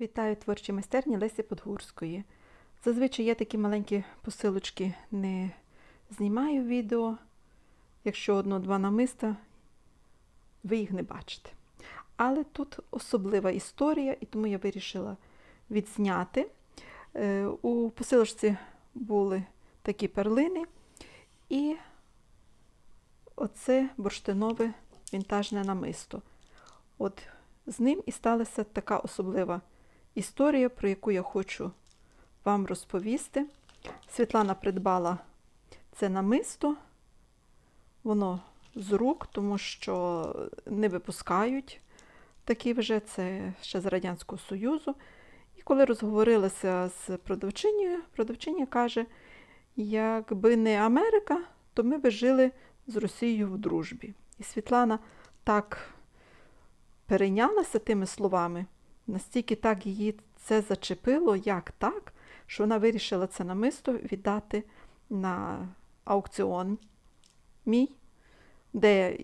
Вітаю творчі майстерні Лесі Подгурської. Зазвичай я такі маленькі посилочки не знімаю відео. Якщо одно-два намиста, ви їх не бачите. Але тут особлива історія, і тому я вирішила відзняти. Е, У посилочці були такі перлини, і оце бурштинове вінтажне намисто. От з ним і сталася така особлива історія, про яку я хочу вам розповісти. Світлана придбала це намисто, воно з рук, тому що не випускають такі вже, це ще з Радянського Союзу. І коли розговорилася з продавчинею, продавчиня каже, якби не Америка, то ми би жили з Росією в дружбі. І Світлана так перейнялася тими словами, настільки так її це зачепило, як так, що вона вирішила це намисто віддати на аукціон мій, де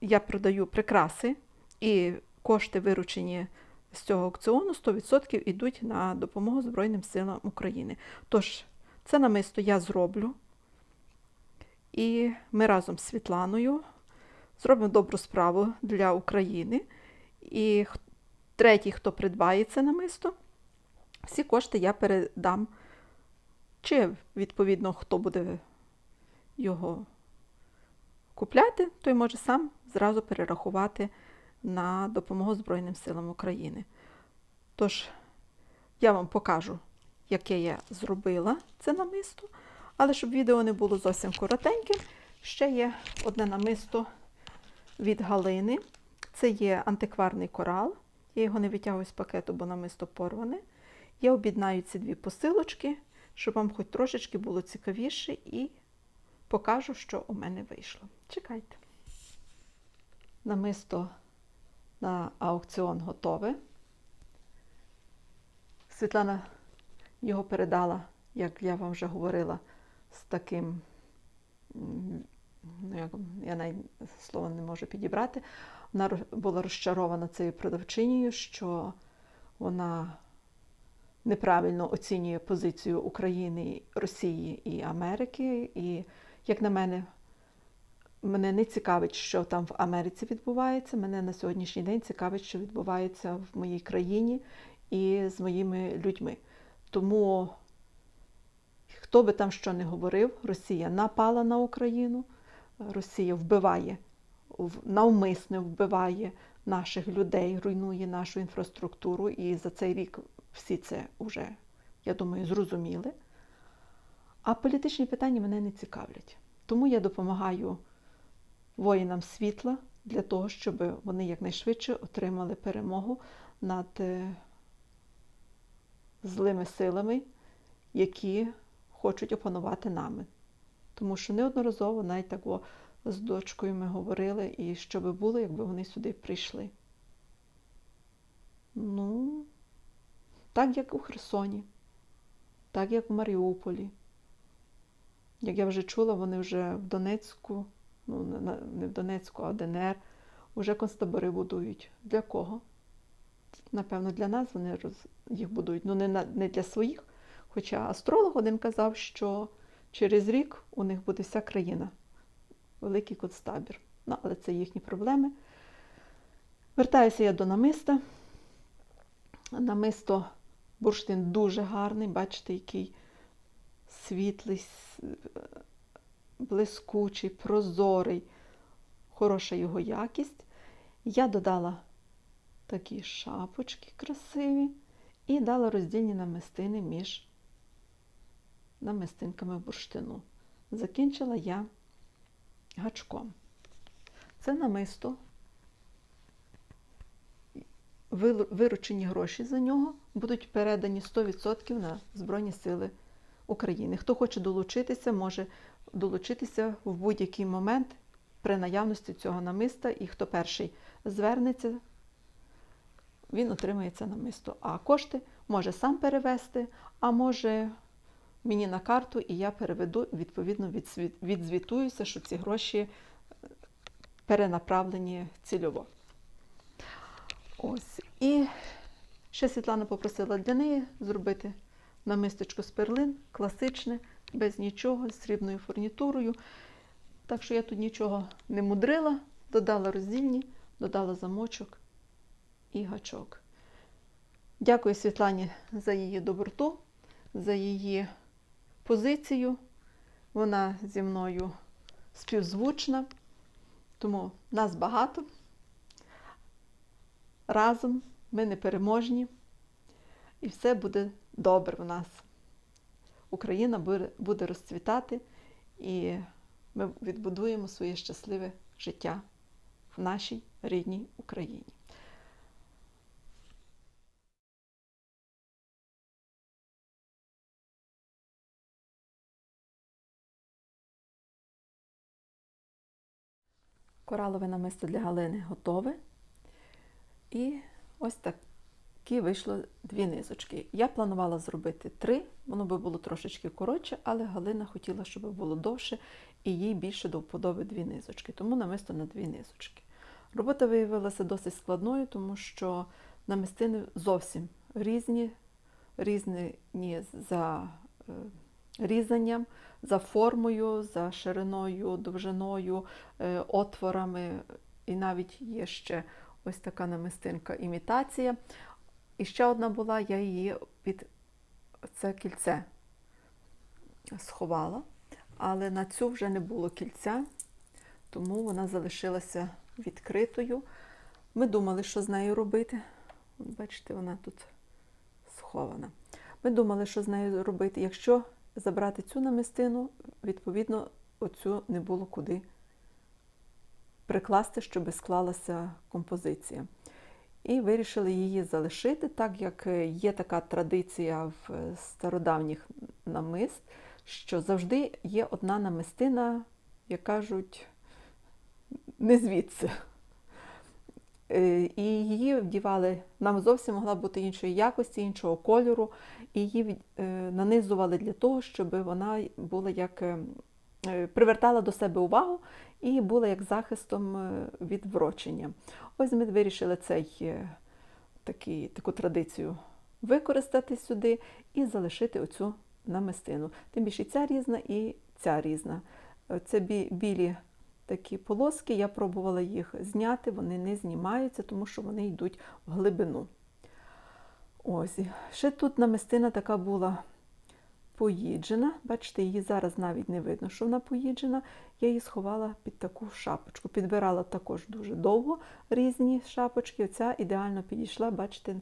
я продаю прикраси, і кошти, виручені з цього аукціону, 100% йдуть на допомогу Збройним силам України. Тож, це намисто я зроблю. І ми разом з Світланою зробимо добру справу для України. І третій, хто придбає це намисто, всі кошти я передам. Чи, відповідно, хто буде його купляти, той може сам зразу перерахувати на допомогу Збройним силам України. Тож, я вам покажу, яке я зробила це намисто. Але щоб відео не було зовсім коротеньким, ще є одне намисто від Галини. Це є антикварний корал. Я його не витягую з пакету, бо намисто порване. Я об'єднаю ці дві посилочки, щоб вам хоч трошечки було цікавіше, і покажу, що у мене вийшло. Чекайте. Намисто на аукціон готове. Світлана його передала, як я вам вже говорила, з таким, ну, як, я навіть слово не можу підібрати. Вона була розчарована цією продавчинею, що вона неправильно оцінює позицію України, Росії і Америки. І, як на мене, мене не цікавить, що там в Америці відбувається. Мене на сьогоднішній день цікавить, що відбувається в моїй країні і з моїми людьми. Тому, хто би там що не говорив, Росія напала на Україну, Росія вбиває, навмисне вбиває наших людей, руйнує нашу інфраструктуру, і за цей рік всі це вже, я думаю, зрозуміли. А політичні питання мене не цікавлять. Тому я допомагаю воїнам світла для того, щоб вони якнайшвидше отримали перемогу над е, злими силами, які хочуть опанувати нами. Тому що неодноразово навіть так з дочкою ми говорили, і що би було, якби вони сюди прийшли. Ну, так як у Херсоні, так як в Маріуполі. Як я вже чула, вони вже в Донецьку, ну не- в Донецьку, а ДНР, вже концтабори будують. Для кого? Напевно, для нас вони їх будують. Ну, не, на... не для своїх. Хоча астролог один казав, що через рік у них буде вся країна. Великий концтабір. Ну, але це їхні проблеми. Вертаюся я до намиста. Намисто бурштин дуже гарний, бачите, який світлий, блискучий, прозорий, хороша його якість. Я додала такі шапочки красиві і дала роздільні намистини між намистинками бурштину. Закінчила я гачком. Це намисто виручені гроші за нього будуть передані 100% на Збройні Сили України. Хто хоче долучитися, може долучитися в будь-який момент при наявності цього намиста, і хто перший звернеться, він отримає це намисто. А кошти може сам перевести, а може мені на карту, і я переведу, відповідно відзвітуюся, що ці гроші е, перенаправлені цільово. Ось. І Ще Світлана попросила для неї зробити намисточко з перлин, класичне, без нічого, з срібною фурнітурою. Так що я тут нічого не мудрила, додала роздільні, додала замочок і гачок. Дякую Світлані за її доброту, за її позицію. Вона зі мною співзвучна, тому нас багато. Разом ми непереможні, і все буде добре в нас. Україна буде розцвітати, і ми відбудуємо своє щасливе життя в нашій рідній Україні. Коралове намисто для Галини готове. І ось такі вийшло дві низочки. Я планувала зробити три, воно би було трошечки коротше, але Галина хотіла, щоб було довше, і їй більше до вподоби дві низочки, тому намисто на дві низочки. Робота виявилася досить складною, тому що намистини зовсім різні, різні за е, різанням, за формою, за шириною, довжиною, е, отворами, і навіть є ще ось така намистинка імітація. І ще одна була, я її під це кільце сховала, але на цю вже не було кільця, тому вона залишилася відкритою. Ми думали, що з нею робити. Бачите, вона тут схована. Ми думали, що з нею робити. Якщо забрати цю намистину, відповідно, оцю не було куди прикласти, щоб склалася композиція. І вирішили її залишити, так як є така традиція в стародавніх намист, що завжди є одна намистина, як кажуть, не звідси. І її вдівали, нам зовсім могла бути іншої якості, іншого кольору, і її нанизували для того, щоб вона була як привертала до себе увагу і була як захистом від врочення. Ось ми вирішили цей, такий, таку традицію використати сюди і залишити оцю намистину. Тим більше ця різна, і ця різна. Це білі такі полоски, я пробувала їх зняти, вони не знімаються, тому що вони йдуть в глибину. Ось, ще тут намистина така була поїджена. Бачите, її зараз навіть не видно, що вона поїджена. Я її сховала під таку шапочку. Підбирала також дуже довго різні шапочки. Оця ідеально підійшла, бачите,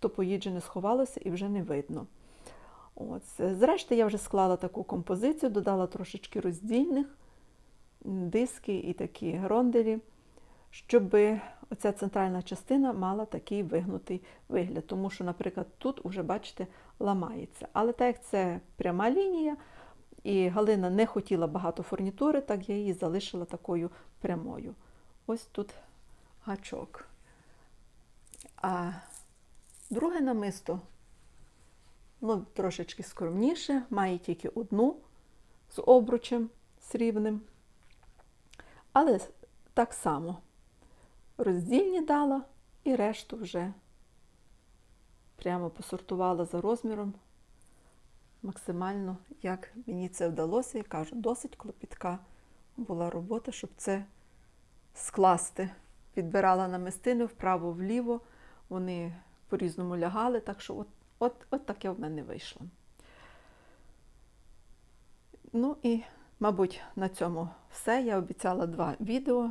то поїджене сховалося і вже не видно. От. Зрештою, я вже склала таку композицію, додала трошечки роздільних диски і такі ронделі, щоб оця центральна частина мала такий вигнутий вигляд. Тому що, наприклад, тут вже, бачите, ламається. Але так як це пряма лінія, і Галина не хотіла багато фурнітури, так я її залишила такою прямою. Ось тут гачок. А друге намисто, ну, трошечки скромніше, має тільки одну з обручем срібним. Але так само роздільні дала і решту вже прямо посортувала за розміром максимально, як мені це вдалося. Я кажу, досить клопітка була робота, щоб це скласти. Підбирала намистини вправо-вліво, вони по-різному лягали, так що от, от, от таке в мене вийшло. Ну і, мабуть, на цьому все. Я обіцяла два відео.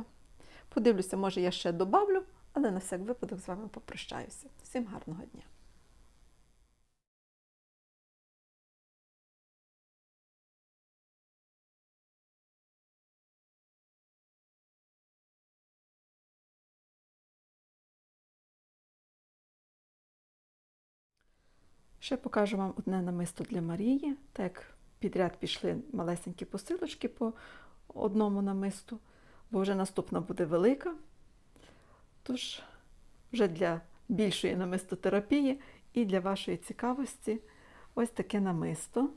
Подивлюся, може, я ще добавлю, але на всяк випадок з вами попрощаюся. Всім гарного дня! Ще покажу вам одне намисто для Марії. Так, як підряд пішли малесенькі посилочки по одному намисту, бо вже наступна буде велика. Тож, вже для більшої намистотерапії і для вашої цікавості ось таке намисто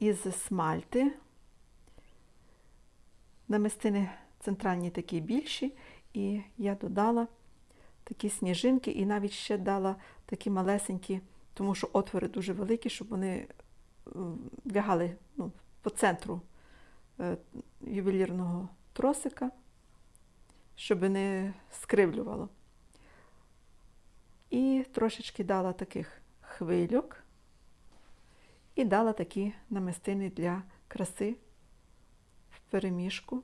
із смальти. Намистини центральні такі більші, і я додала такі сніжинки, і навіть ще дала такі малесенькі, тому що отвори дуже великі, щоб вони е, лягали ну, по центру е, ювелірного тросика, щоб не скривлювало. І трошечки дала таких хвильок і дала такі намистини для краси в переміжку,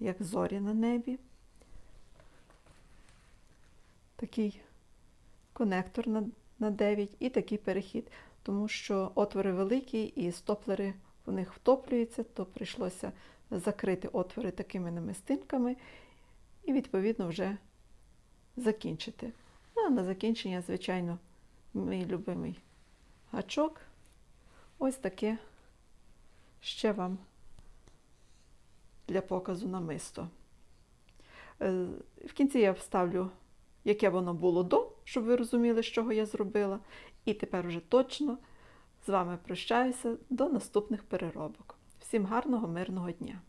як зорі на небі. Такий конектор на, на 9 і такий перехід, тому що отвори великі і стоплери в них втоплюються, то прийшлося закрити отвори такими намистинками і, відповідно, вже закінчити. Ну, а на закінчення, звичайно, мій любимий гачок. Ось таке ще вам для показу намисто. Е, В кінці я вставлю, яке воно було до, щоб ви розуміли, з чого я зробила. І тепер вже точно з вами прощаюся до наступних переробок. Всім гарного, мирного дня!